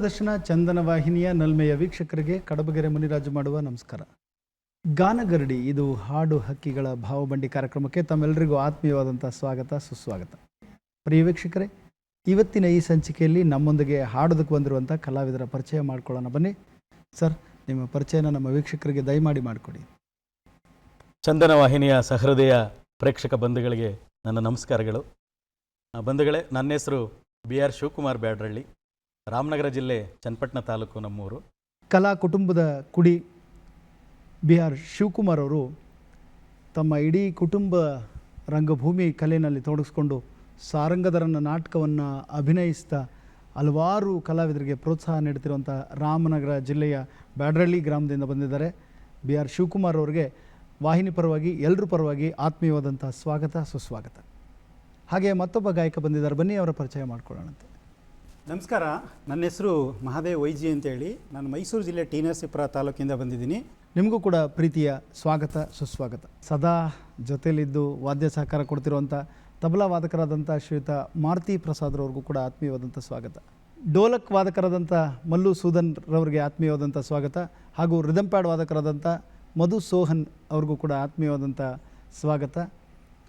ದೂರದರ್ಶನ ಚಂದನ ವಾಹಿನಿಯ ನಲ್ಮೆಯ ವೀಕ್ಷಕರಿಗೆ ಕಡಬಗೆರೆ ಮುನಿರಾಜು ಮಾಡುವ ನಮಸ್ಕಾರ. ಗಾನಗರಡಿ, ಇದು ಹಾಡು ಹಕ್ಕಿಗಳ ಭಾವಬಂಡಿ ಕಾರ್ಯಕ್ರಮಕ್ಕೆ ತಮ್ಮೆಲ್ಲರಿಗೂ ಆತ್ಮೀಯವಾದಂಥ ಸ್ವಾಗತ, ಸುಸ್ವಾಗತ. ಪ್ರಿಯ ವೀಕ್ಷಕರೇ, ಇವತ್ತಿನ ಈ ಸಂಚಿಕೆಯಲ್ಲಿ ನಮ್ಮೊಂದಿಗೆ ಹಾಡೋದಕ್ಕೆ ಬಂದಿರುವಂಥ ಕಲಾವಿದರ ಪರಿಚಯ ಮಾಡ್ಕೊಳ್ಳೋಣ ಬನ್ನಿ. ಸರ್, ನಿಮ್ಮ ಪರಿಚಯನ ನಮ್ಮ ವೀಕ್ಷಕರಿಗೆ ದಯಮಾಡಿ ಮಾಡಿಕೊಡಿ. ಚಂದನ ವಾಹಿನಿಯ ಸಹೃದಯ ಪ್ರೇಕ್ಷಕ ಬಂಧುಗಳಿಗೆ ನನ್ನ ನಮಸ್ಕಾರಗಳು. ಬಂಧುಗಳೇ, ನನ್ನ ಹೆಸರು ಬಿ ಆರ್ ಶಿವಕುಮಾರ್ ಬ್ಯಾಡ್ರಳ್ಳಿ. ರಾಮನಗರ ಜಿಲ್ಲೆ ಚನ್ನಪಟ್ಟಣ ತಾಲೂಕು ನಮ್ಮೂರು. ಕಲಾ ಕುಟುಂಬದ ಕುಡಿ ಬಿ ಆರ್ ಶಿವಕುಮಾರ್ ಅವರು ತಮ್ಮ ಇಡೀ ಕುಟುಂಬ ರಂಗಭೂಮಿ ಕಲೆಯಲ್ಲಿ ತೊಡಗಿಸ್ಕೊಂಡು ಸಾರಂಗಧರನ ನಾಟಕವನ್ನು ಅಭಿನಯಿಸ್ತಾ ಹಲವಾರು ಕಲಾವಿದರಿಗೆ ಪ್ರೋತ್ಸಾಹ ನೀಡುತ್ತಿರುವಂಥ ರಾಮನಗರ ಜಿಲ್ಲೆಯ ಬ್ಯಾಡ್ರಳ್ಳಿ ಗ್ರಾಮದಿಂದ ಬಂದಿದ್ದಾರೆ. ಬಿ ಆರ್ ಶಿವಕುಮಾರ್ ಅವರಿಗೆ ವಾಹಿನಿ ಪರವಾಗಿ ಎಲ್ಲರ ಪರವಾಗಿ ಆತ್ಮೀಯವಾದಂಥ ಸ್ವಾಗತ, ಸುಸ್ವಾಗತ. ಹಾಗೆ ಮತ್ತೊಬ್ಬ ಗಾಯಕ ಬಂದಿದ್ದಾರೆ. ಬನ್ನಿ, ಅವರ ಪರಿಚಯ ಮಾಡ್ಕೊಳ್ಳೋಣಂತೆ. ನಮಸ್ಕಾರ. ನನ್ನ ಹೆಸರು ಮಹಾದೇವ್ ವೈಜಿ ಅಂತೇಳಿ. ನಾನು ಮೈಸೂರು ಜಿಲ್ಲೆ ಟಿ ನರಸೀಪುರ ತಾಲೂಕಿಂದ ಬಂದಿದ್ದೀನಿ. ನಿಮಗೂ ಕೂಡ ಪ್ರೀತಿಯ ಸ್ವಾಗತ, ಸುಸ್ವಾಗತ. ಸದಾ ಜೊತೆಯಲ್ಲಿದ್ದು ವಾದ್ಯ ಸಹಕಾರ ಕೊಡ್ತಿರುವಂಥ ತಬಲಾ ವಾದಕರಾದಂಥ ಶ್ರೀಯುತ ಮಾರುತಿ ಪ್ರಸಾದ್ರವ್ರಿಗೂ ಕೂಡ ಆತ್ಮೀಯವಾದಂಥ ಸ್ವಾಗತ. ಡೋಲಕ್ ವಾದಕರಾದಂಥ ಮಲ್ಲು ಸೂದನ್ ರವರಿಗೆ ಆತ್ಮೀಯವಾದಂಥ ಸ್ವಾಗತ. ಹಾಗೂ ರಿದಮ್ ಪ್ಯಾಡ್ ವಾದಕರಾದಂಥ ಮಧು ಸೋಹನ್ ಅವ್ರಿಗೂ ಕೂಡ ಆತ್ಮೀಯವಾದಂಥ ಸ್ವಾಗತ.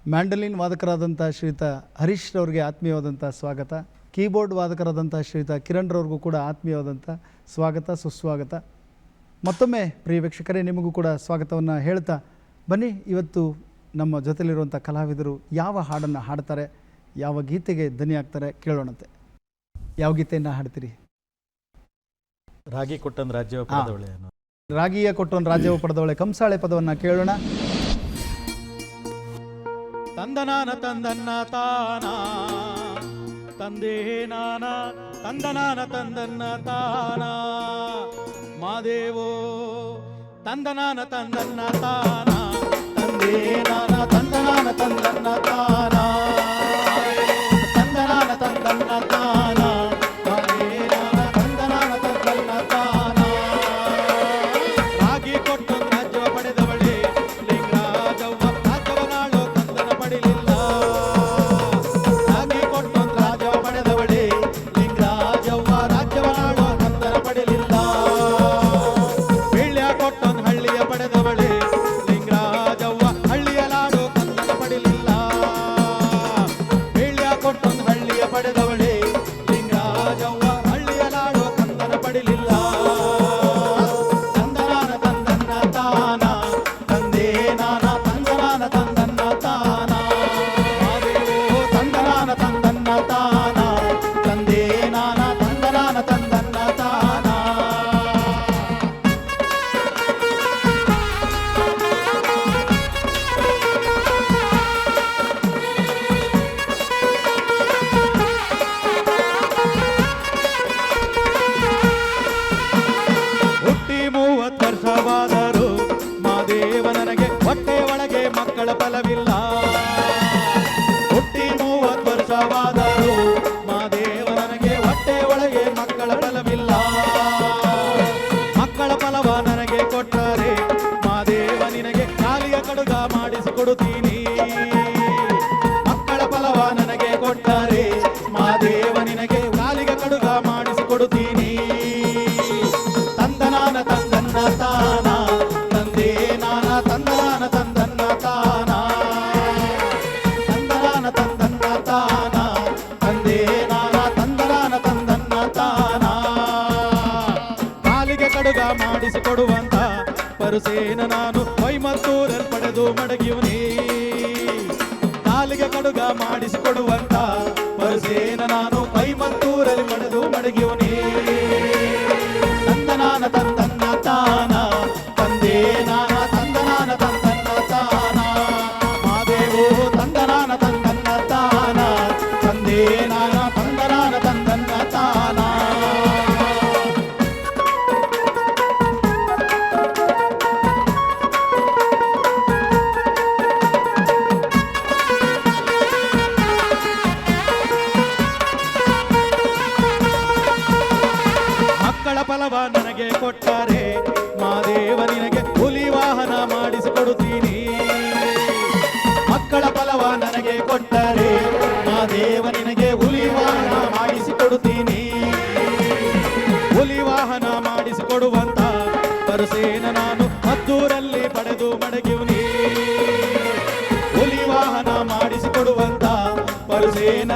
ಮ್ಯಾಂಡಲಿನ್ ವಾದಕರಾದಂಥ ಶ್ರೀಯುತ ಹರೀಶ್ ರವರಿಗೆ ಆತ್ಮೀಯವಾದಂಥ ಸ್ವಾಗತ. ಕೀಬೋರ್ಡ್ ವಾದಕರಾದಂಥ ಶ್ರೀಯುತ ಕಿರಣ್ ರವ್ರಿಗೂ ಕೂಡ ಆತ್ಮೀಯವಾದಂಥ ಸ್ವಾಗತ ಸುಸ್ವಾಗತ. ಮತ್ತೊಮ್ಮೆ ಪ್ರಿಯ ವೀಕ್ಷಕರೇ ನಿಮಗೂ ಕೂಡ ಸ್ವಾಗತವನ್ನು ಹೇಳ್ತಾ ಬನ್ನಿ. ಇವತ್ತು ನಮ್ಮ ಜೊತೆಲಿರುವಂಥ ಕಲಾವಿದರು ಯಾವ ಹಾಡನ್ನು ಹಾಡ್ತಾರೆ ಯಾವ ಗೀತೆಗೆ ಧ್ವನಿ ಆಗ್ತಾರೆ ಕೇಳೋಣಂತೆ. ಯಾವ ಗೀತೆಯನ್ನು ಹಾಡ್ತೀರಿ? ರಾಗಿ ಕೊಟ್ಟೊಂದು ರಾಜ್ಯ ಪಡೆದವಳೆ ರಾಗಿಯ ಕೊಟ್ಟೊಂದು ರಾಜ್ಯವು ಪಡೆದವಳೆ ಕಂಸಾಳೆ ಪದವನ್ನು ಕೇಳೋಣ. ತಂದನಾನ ತಂದನ್ನ ತಾನ ತಂದೆ ನಾನ ತಂದನಾನ ತಂದನ್ನ ತಾನ ಮಾದೇವೋ ತಂದನಾನ ತಂದನ್ನ ತಾನ ತಂದೆ ನಾನ ತಂದನಾನ ತಂದನ್ನ ತಾನ ತಂದನಾನ ತಂದನ್ನ ತಾನ కాలవాన ಪರುಸೇನ ನಾನು. ಮೈಮತ್ತೂರಲ್ಲಿ ಪಡೆದು ಮಡಗಿವನೇ ಕಾಲಿಗೆ ಕಡುಗ ಮಾಡಿಸಿಕೊಡುವಂತ ಪರಸೇನ ನಾನು. ಮೈಮತ್ತೂರಲ್ಲಿ ಪಡೆದು ಮಡಗಿಯುವನೇ.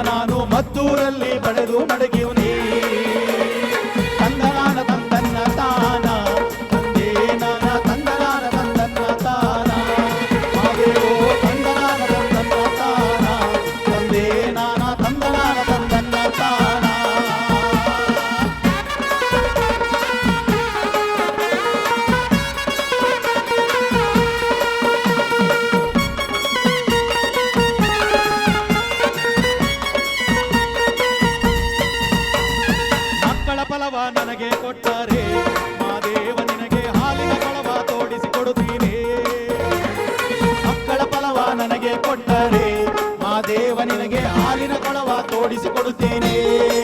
ನಾನು ಮತ್ತೂರಲ್ಲಿ ಪಡೆದು ಮಡಗಿ রে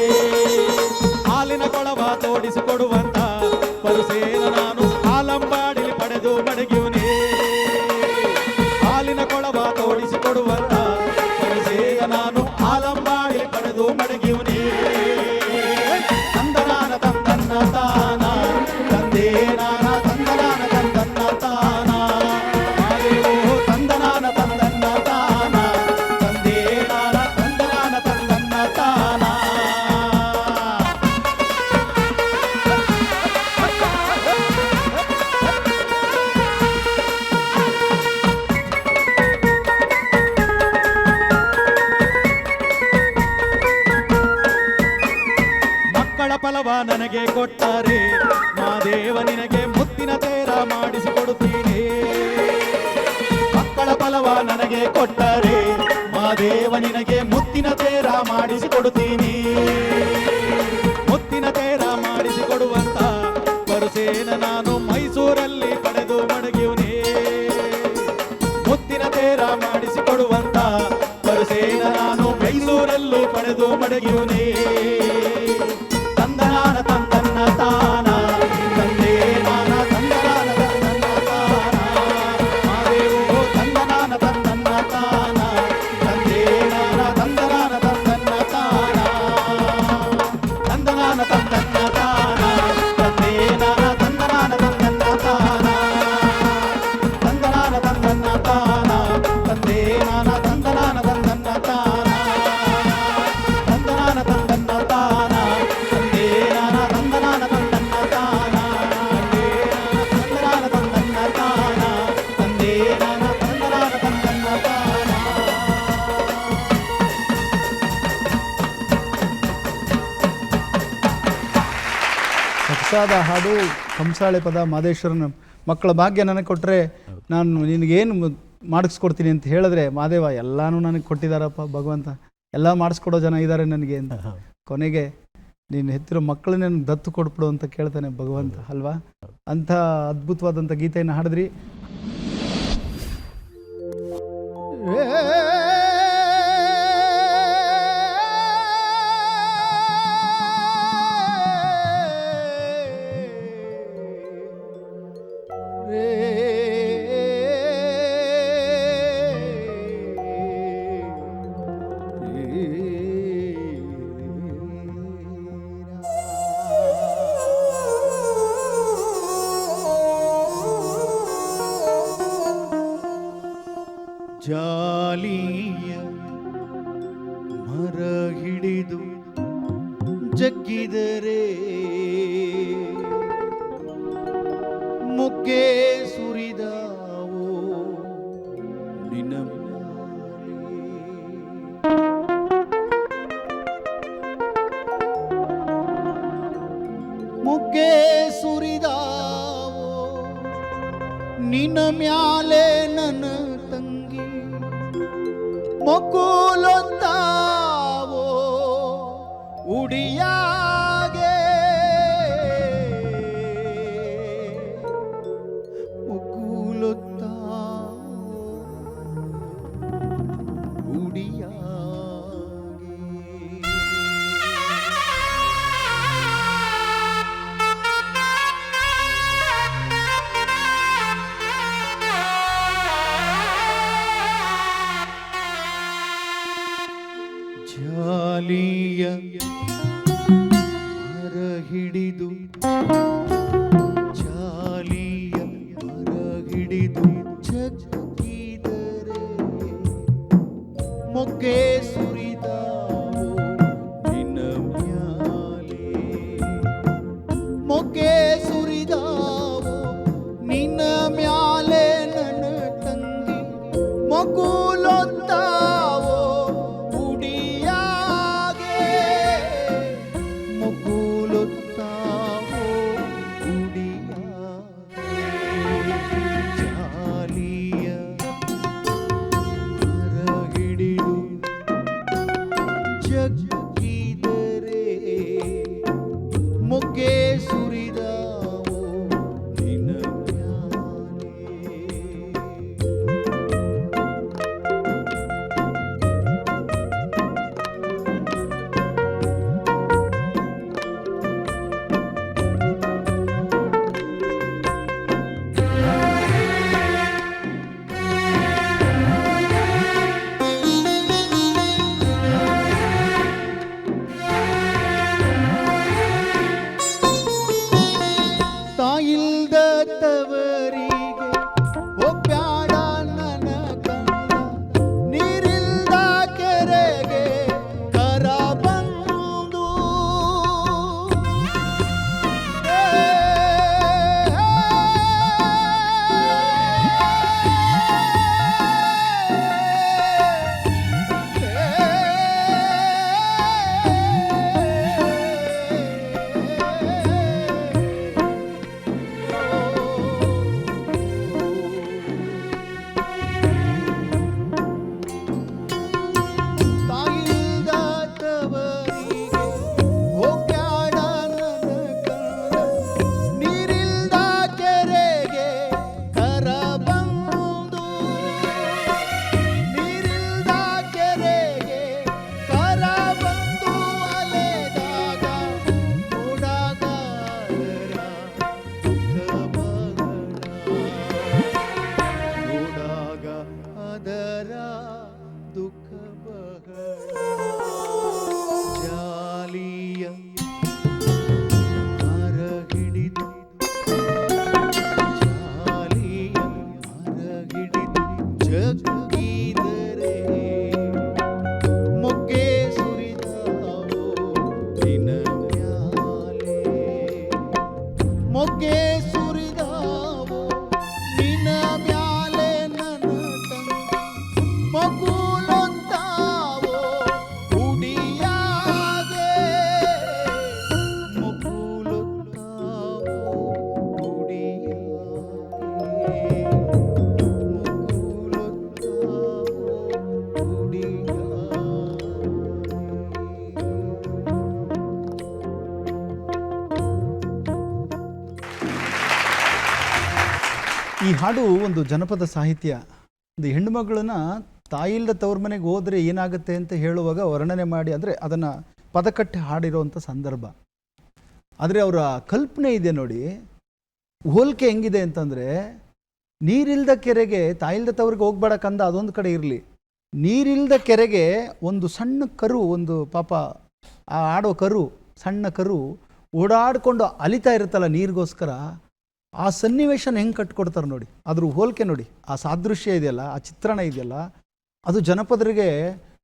ಮಾದೇವ ನಿನಗೆ ಮುತ್ತಿನ ತೇರ ಮಾಡಿಸಿಕೊಡುತ್ತೀನಿ. ಮಕ್ಕಳ ಫಲವ ನನಗೆ ಕೊಟ್ಟರೆ ಮಾದೇವ ನಿನಗೆ ಮುತ್ತಿನ ತೇರ ಮಾಡಿಸಿಕೊಡುತ್ತೀನಿ. ಮೊದಲಾದ ಹಾಡು ಕಂಸಾಳೆ ಪದ ಮಾದೇಶ್ವರನ ಮಕ್ಕಳ ಭಾಗ್ಯ ನನಗೆ ಕೊಟ್ಟರೆ ನಾನು ನಿನಗೇನು ಮಾಡಿಸ್ಕೊಡ್ತೀನಿ ಅಂತ ಹೇಳಿದ್ರೆ ಮಾದೇವ ಎಲ್ಲಾನೂ ನನಗೆ ಕೊಟ್ಟಿದಾರಪ್ಪ ಭಗವಂತ. ಎಲ್ಲ ಮಾಡಿಸ್ಕೊಡೋ ಜನ ಇದ್ದಾರೆ ನನಗೆ ಅಂತ. ಕೊನೆಗೆ ನೀನು ಹೆತ್ತಿರೋ ಮಕ್ಕಳನ್ನೇ ದತ್ತು ಕೊಟ್ಬಿಡು ಅಂತ ಕೇಳ್ತಾನೆ ಭಗವಂತ ಅಲ್ವಾ? ಅಂಥ ಅದ್ಭುತವಾದಂಥ ಗೀತೆಯನ್ನು ಹಾಡಿದ್ರಿ. ಮ್ಯಾಲೆ ಈ ಹಾಡು ಒಂದು ಜನಪದ ಸಾಹಿತ್ಯ. ಒಂದು ಹೆಣ್ಣುಮಗಳನ್ನ ತಾಯಿಲ್ಲದ ತವ್ರ ಮನೆಗೆ ಹೋದರೆ ಏನಾಗುತ್ತೆ ಅಂತ ಹೇಳುವಾಗ ವರ್ಣನೆ ಮಾಡಿ, ಅಂದರೆ ಅದನ್ನು ಪದಕಟ್ಟೆ ಹಾಡಿರೋವಂಥ ಸಂದರ್ಭ. ಆದರೆ ಅವರ ಕಲ್ಪನೆ ಇದೆ ನೋಡಿ. ಹೋಲಿಕೆ ಹೆಂಗಿದೆ ಅಂತಂದರೆ ನೀರಿಲ್ದ ಕೆರೆಗೆ ತಾಯಿಲ್ದ ತವ್ರಿಗೆ ಹೋಗ್ಬೇಡ ಕಂದ, ಅದೊಂದು ಕಡೆ ಇರಲಿ. ನೀರಿಲ್ದ ಕೆರೆಗೆ ಒಂದು ಸಣ್ಣ ಕರು, ಒಂದು ಪಾಪ ಆ ಆಡೋ ಕರು, ಸಣ್ಣ ಕರು ಓಡಾಡಿಕೊಂಡು ಅಲಿತಾ ಇರುತ್ತಲ್ಲ ನೀರಿಗೋಸ್ಕರ ಆ ಸನ್ನಿವೇಶನ ಹೆಂಗೆ ಕಟ್ಕೊಡ್ತಾರೆ ನೋಡಿ. ಅದ್ರ ಹೋಲಿಕೆ ನೋಡಿ. ಆ ಸಾದೃಶ್ಯ ಇದೆಯಲ್ಲ ಆ ಚಿತ್ರಣ ಇದೆಯಲ್ಲ ಅದು ಜನಪದರಿಗೆ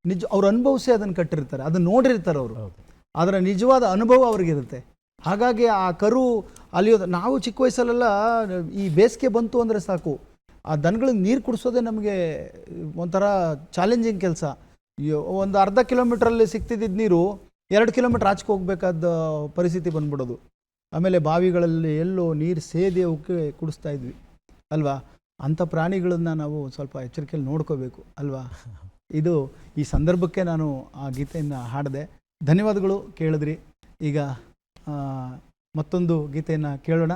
ನಿಜ ಅವ್ರು ಅನುಭವಿಸಿ ಅದನ್ನು ಕಟ್ಟಿರ್ತಾರೆ. ಅದನ್ನು ನೋಡಿರ್ತಾರೆ ಅವರು. ಅದರ ನಿಜವಾದ ಅನುಭವ ಅವ್ರಿಗಿರುತ್ತೆ. ಹಾಗಾಗಿ ಆ ಕರು ಅಲಿಯೋದು ನಾವು ಚಿಕ್ಕ ವಯಸ್ಸಲ್ಲೆಲ್ಲ ಈ ಬೇಸಿಗೆ ಬಂತು ಅಂದರೆ ಸಾಕು. ಆ ದನಗಳಿಗೆ ನೀರು ಕುಡಿಸೋದೇ ನಮಗೆ ಒಂಥರ ಚಾಲೆಂಜಿಂಗ್ ಕೆಲಸ. ಒಂದು ಅರ್ಧ ಕಿಲೋಮೀಟ್ರಲ್ಲಿ ಸಿಗ್ತಿದ್ದ ನೀರು ಎರಡು ಕಿಲೋಮೀಟ್ರ್ ಆಚೆಗೆ ಹೋಗ್ಬೇಕಾದ ಪರಿಸ್ಥಿತಿ ಬಂದ್ಬಿಡೋದು. ಆಮೇಲೆ ಬಾವಿಗಳಲ್ಲಿ ಎಲ್ಲೋ ನೀರು ಸೇದಿ ಅವಕ್ಕೆ ಕುಡಿಸ್ತಾ ಇದ್ವಿ. ಅಲ್ವಾ? ಅಂಥ ಪ್ರಾಣಿಗಳನ್ನು ನಾವು ಸ್ವಲ್ಪ ಎಚ್ಚರಿಕೆಯಲ್ಲಿ ನೋಡ್ಕೋಬೇಕು, ಅಲ್ವಾ? ಇದು ಈ ಸಂದರ್ಭಕ್ಕೆ ನಾನು ಆ ಗೀತೆಯನ್ನು ಹಾಡಿದೆ. ಧನ್ಯವಾದಗಳು ಕೇಳಿದ್ರಿ. ಈಗ ಮತ್ತೊಂದು ಗೀತೆಯನ್ನು ಕೇಳೋಣ.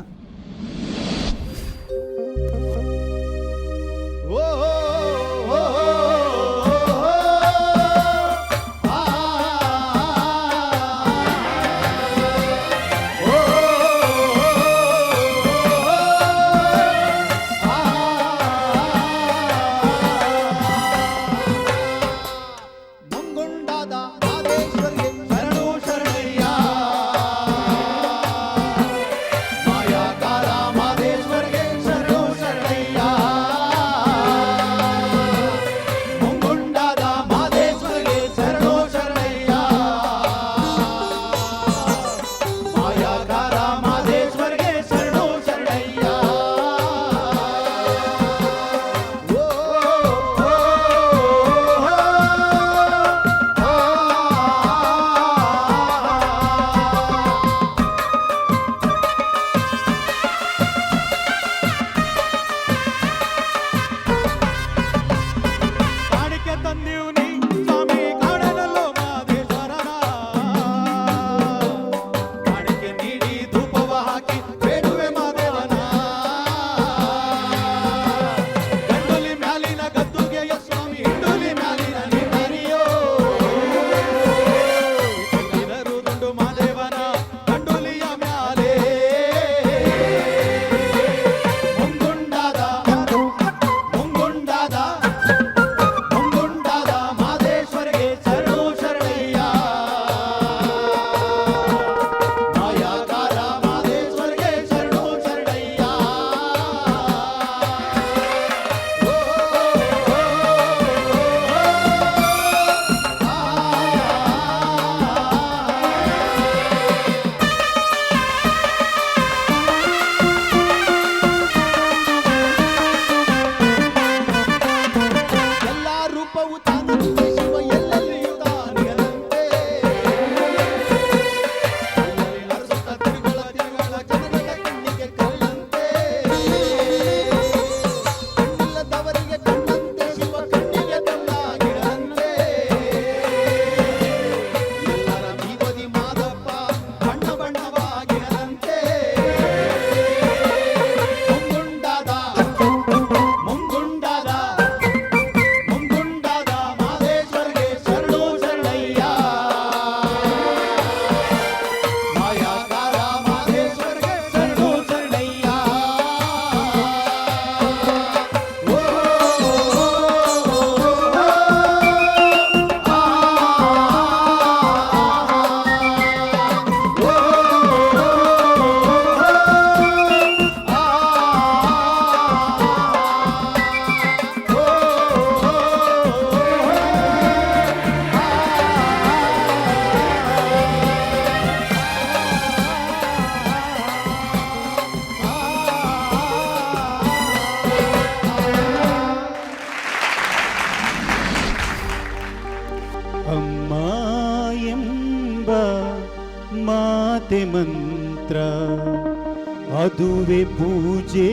ಅದುವೆ ಪೂಜೆ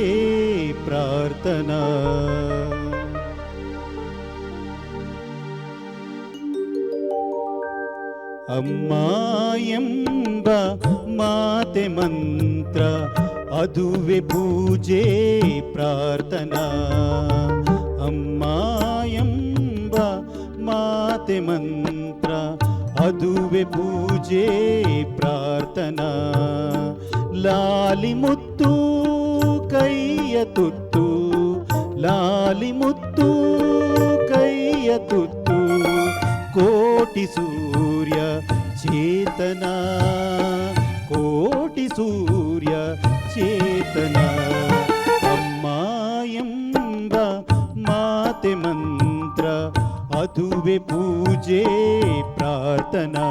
ಪ್ರಾರ್ಥನಾ ಅಮ್ಮ ಎಂಬ ಮಾತೆ ಮಂತ್ರ ಅದುವೆ ಪೂಜೆ ಪ್ರಾರ್ಥನಾ ಅಮ್ಮ ಎಂಬ ಮಾತೆ ಮಂತ್ರ ಅದುವೆ ಪೂಜೆ ಪ್ರಾರ್ಥನಾ ಲಾಲಿ ಮುತ್ತು ಕೈಯ ತುತ್ತು ಲಾಲಿ ಮುತ್ತು ಕೈಯ ತುತ್ತು ಕೋಟಿ ಸೂರ್ಯ ಚೇತನ ಕೋಟಿ ಸೂರ್ಯ ಚೇತನ ಅಮ್ಮ ಎಂಬ ಮಾತೆ ಮಂತ್ರ ಅದುವೆ ಪೂಜೆ ಪ್ರಾರ್ಥನಾ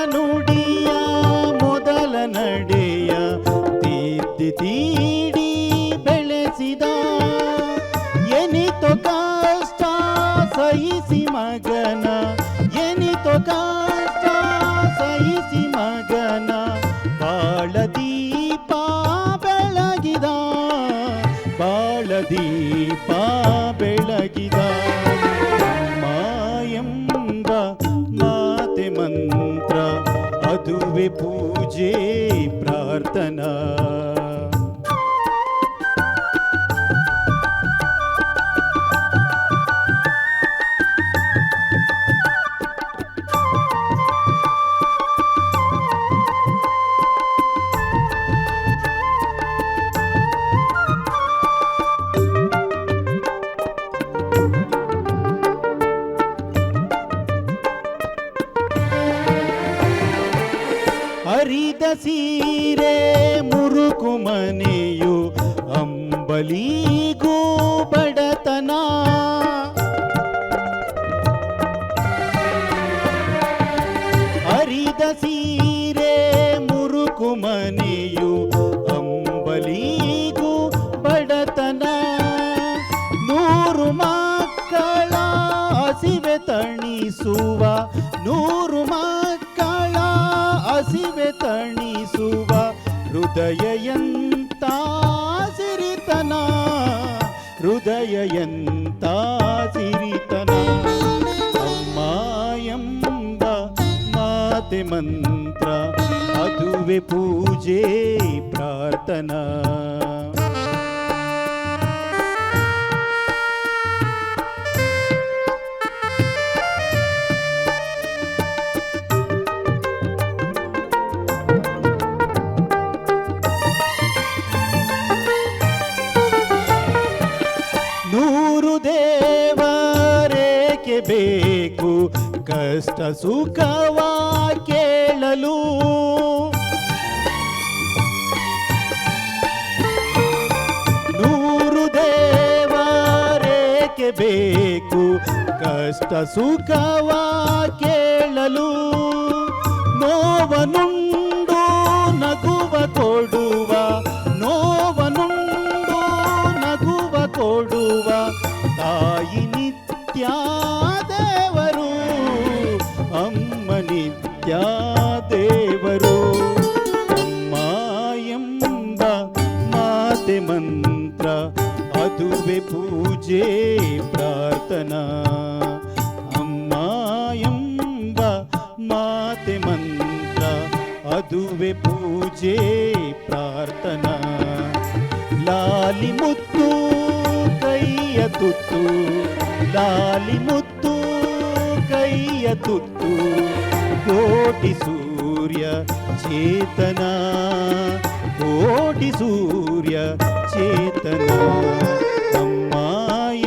ನಾನು ಹೃದಯ ಎಂತ ಸಿರಿತನ ಅಮ್ಮ ಎಂಬ ಮಾತೆ ಮಂತ್ರ ಅದುವೆ ಪೂಜೆ ಪ್ರಾರ್ಥನಾ ಕಷ್ಟ ಸುಖವ ಕೇಳಲು. ನೂರು ದೇವರೇಕೆ ಬೇಕು ಕಷ್ಟ ಸುಖವ ಕೇಳಲು. ನೋವನುಂಡು ತುತ್ತು ಲಾಲಿ ಮುತ್ತು ಕೈಯ ತುತ್ತು ಕೋಟಿ ಸೂರ್ಯ ಚೇತನ ಕೋಟಿ ಸೂರ್ಯ ಚೇತನ ನಮ್ಮ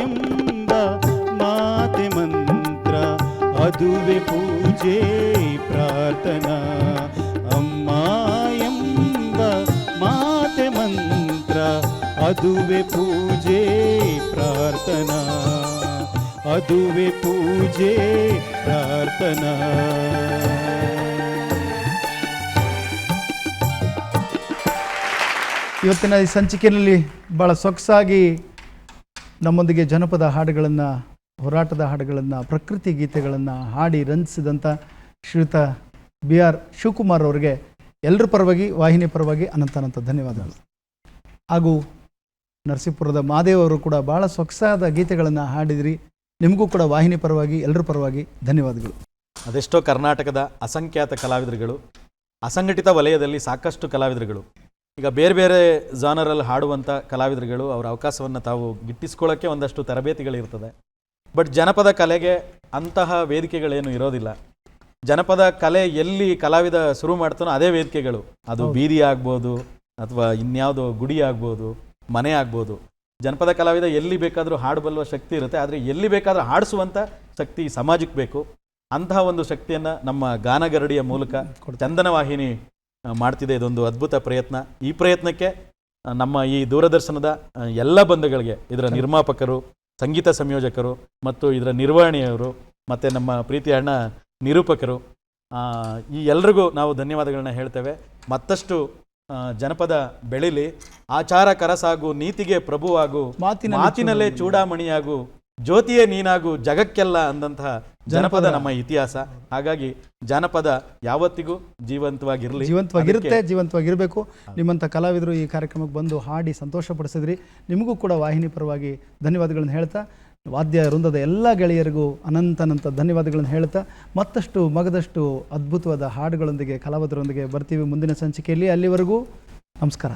ಎಂಬ ಮಾತೆ ಮಂತ್ರ ಅದುವೆ ಪೂಜೆ ಪ್ರಾರ್ಥನಾ ಅದುವೆ ಪೂಜೆ ಪ್ರಾರ್ಥನಾ. ಅದುವೆ ಪೂಜೆ ಪ್ರಾರ್ಥನಾ. ಇವತ್ತಿನ ಈ ಸಂಚಿಕೆಯಲ್ಲಿ ಭಾಳ ಸೊಗಸಾಗಿ ನಮ್ಮೊಂದಿಗೆ ಜನಪದ ಹಾಡುಗಳನ್ನು, ಹೋರಾಟದ ಹಾಡುಗಳನ್ನು, ಪ್ರಕೃತಿ ಗೀತೆಗಳನ್ನು ಹಾಡಿ ರಂಜಿಸಿದಂಥ ಶ್ರೀಯುತ ಬಿ ಆರ್ ಶಿವಕುಮಾರ್ ಅವರಿಗೆ ಎಲ್ಲರ ಪರವಾಗಿ, ವಾಹಿನಿ ಪರವಾಗಿ ಅನಂತ ಅನಂತ ಧನ್ಯವಾದಗಳು. ಹಾಗೂ ನರಸೀಪುರದ ಮಾದೇವರು ಕೂಡ ಭಾಳ ಸೊಗಸಾದ ಗೀತೆಗಳನ್ನು ಹಾಡಿದಿರಿ. ನಿಮಗೂ ಕೂಡ ವಾಹಿನಿ ಪರವಾಗಿ ಎಲ್ಲರ ಪರವಾಗಿ ಧನ್ಯವಾದಗಳು. ಅದೆಷ್ಟೋ ಕರ್ನಾಟಕದ ಅಸಂಖ್ಯಾತ ಕಲಾವಿದರುಗಳು ಅಸಂಘಟಿತ ವಲಯದಲ್ಲಿ ಸಾಕಷ್ಟು ಕಲಾವಿದರುಗಳು ಈಗ ಬೇರೆ ಬೇರೆ ಜಾನರಲ್ಲಿ ಹಾಡುವಂಥ ಕಲಾವಿದರುಗಳು ಅವರ ಅವಕಾಶವನ್ನು ತಾವು ಗಿಟ್ಟಿಸ್ಕೊಳ್ಳೋಕ್ಕೆ ಒಂದಷ್ಟು ತರಬೇತಿಗಳಿರ್ತದೆ ಬಟ್ ಜನಪದ ಕಲೆಗೆ ಅಂತಹ ವೇದಿಕೆಗಳೇನು ಇರೋದಿಲ್ಲ. ಜನಪದ ಕಲೆ ಎಲ್ಲಿ ಕಲಾವಿದ ಶುರು ಮಾಡ್ತಾನೋ ಅದೇ ವೇದಿಕೆಗಳು. ಅದು ಬೀದಿ ಆಗ್ಬೋದು ಅಥವಾ ಇನ್ಯಾವುದೋ ಗುಡಿ ಆಗ್ಬೋದು ಮನೆ ಆಗ್ಬೋದು. ಜನಪದ ಕಲಾವಿದ ಎಲ್ಲಿ ಬೇಕಾದರೂ ಹಾಡಬಲ್ಲುವ ಶಕ್ತಿ ಇರುತ್ತೆ ಆದರೆ ಎಲ್ಲಿ ಬೇಕಾದರೂ ಹಾಡಿಸುವಂಥ ಶಕ್ತಿ ಸಮಾಜಕ್ಕೆ ಬೇಕು. ಅಂತಹ ಒಂದು ಶಕ್ತಿಯನ್ನು ನಮ್ಮ ಗಾನಗರಡಿಯ ಮೂಲಕ ಚಂದನ ವಾಹಿನಿ ಮಾಡ್ತಿದೆ ಇದೊಂದು ಅದ್ಭುತ ಪ್ರಯತ್ನ. ಈ ಪ್ರಯತ್ನಕ್ಕೆ ನಮ್ಮ ಈ ದೂರದರ್ಶನದ ಎಲ್ಲ ಬಂಧುಗಳಿಗೆ ಇದರ ನಿರ್ಮಾಪಕರು ಸಂಗೀತ ಸಂಯೋಜಕರು ಮತ್ತು ಇದರ ನಿರ್ವಹಣೆಯವರು ಮತ್ತು ನಮ್ಮ ಪ್ರೀತಿಯ ಅಣ್ಣ ನಿರೂಪಕರು ಈ ಎಲ್ರಿಗೂ ನಾವು ಧನ್ಯವಾದಗಳನ್ನ ಹೇಳ್ತೇವೆ. ಮತ್ತಷ್ಟು ಜನಪದ ಬೆಳಿಲಿ ಆಚಾರ ಕರಸಾಗು ನೀತಿಗೆ ಪ್ರಭುವಾಗು ಮಾತಿನ ಮಾತಿನಲ್ಲೇ ಚೂಡಾಮಣಿಯಾಗು ಜ್ಯೋತಿಯೇ ನೀನಾಗು ಜಗಕ್ಕೆಲ್ಲ ಅಂದಂತಹ ಜನಪದ ನಮ್ಮ ಇತಿಹಾಸ. ಹಾಗಾಗಿ ಜಾನಪದ ಯಾವತ್ತಿಗೂ ಜೀವಂತವಾಗಿರಲಿ. ಜೀವಂತವಾಗಿರುತ್ತೆ ಜೀವಂತವಾಗಿರಬೇಕು. ನಿಮ್ಮಂಥ ಕಲಾವಿದರು ಈ ಕಾರ್ಯಕ್ರಮಕ್ಕೆ ಬಂದು ಹಾಡಿ ಸಂತೋಷಪಡಿಸಿದ್ರಿ. ನಿಮಗೂ ಕೂಡ ವಾಹಿನಿ ಪರವಾಗಿ ಧನ್ಯವಾದಗಳನ್ನು ಹೇಳ್ತಾ ವಾದ್ಯ ವೃಂದದ ಎಲ್ಲ ಗೆಳೆಯರಿಗೂ ಅನಂತ ಅನಂತ ಧನ್ಯವಾದಗಳನ್ನು ಹೇಳ್ತಾ ಮತ್ತಷ್ಟು ಮಗದಷ್ಟು ಅದ್ಭುತವಾದ ಹಾಡುಗಳೊಂದಿಗೆ, ಕಲಾವಿದರೊಂದಿಗೆ ಬರ್ತೀವಿ ಮುಂದಿನ ಸಂಚಿಕೆಯಲ್ಲಿ. ಅಲ್ಲಿವರೆಗೂ ನಮಸ್ಕಾರ.